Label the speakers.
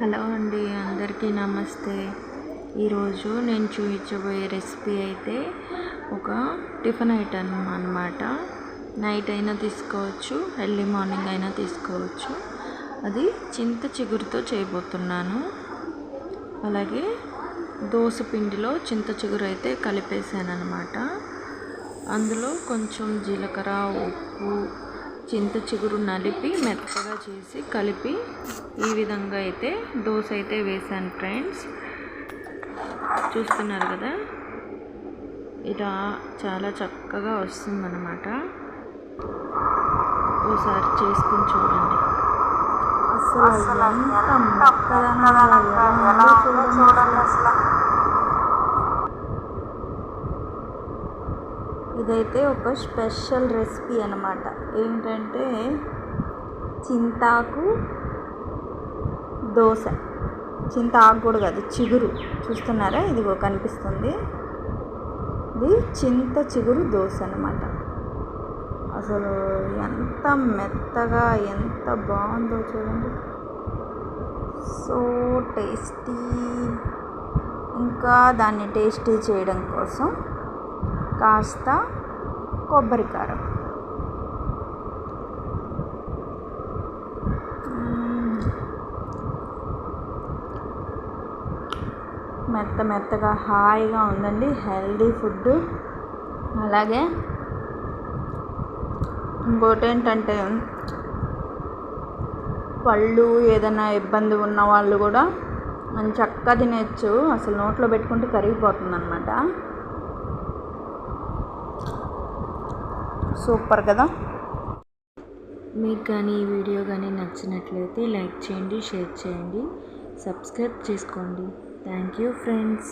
Speaker 1: Hello అండి అందరికీ నమస్తే. ఈరోజు నేను చూపించబోయే రెసిపీ అయితే ఒక టిఫిన్ ఐటమ్ అనమాట నైట్ అయినా తీసుకోవచ్చు ఎర్లీ మార్నింగ్ అయినా తీసుకోవచ్చు. అది చింత చిగురుతో చేయబోతున్నాను. అలాగే దోశ పిండిలో చింత చిగురు అయితే కలిపేసాను అనమాట అందులో కొంచెం జీలకర్ర ఉప్పు చింత చిగురు నలిపి మెత్తగా చేసి కలిపి ఈ విధంగా అయితే దోశ అయితే వేసాను ఫ్రెండ్స్. చూస్తున్నారు కదా? ఇలా చాలా చక్కగా వస్తుందన్నమాట. ఓసారి చేసుకుని చూడండి.
Speaker 2: అసలు ఎంత ఎలా ఉందో చూడండి అసలు ఇదైతే ఒక స్పెషల్ రెసిపీ అనమాట ఏంటంటే చింతాకు దోశ. చింతాకు కూడా కాదు చిగురు. చూస్తున్నారా? ఇదిగో కనిపిస్తుంది. ఇది చింత చిగురు దోశ అనమాట అసలు ఎంత మెత్తగా ఎంత బాగుందో చూడండి. So tasty. ఇంకా దాన్ని టేస్టీ చేయడం కోసం కాస్త కొబ్బరికారం. మెత్త మెత్తగా హాయిగా ఉందండి హెల్దీ ఫుడ్ అలాగే ఇంకోటి ఏంటంటే పళ్ళు ఏదైనా ఇబ్బంది ఉన్న వాళ్ళు కూడా మనం చక్కగా తినేయచ్చు. అసలు నోట్లో పెట్టుకుంటే కరిగిపోతుంది అనమాట సూపర్ కదా?
Speaker 1: మీకు కానీ ఈ వీడియో కానీ నచ్చినట్లయితే లైక్ చేయండి షేర్ చేయండి సబ్స్క్రైబ్ చేసుకోండి. Thank you friends.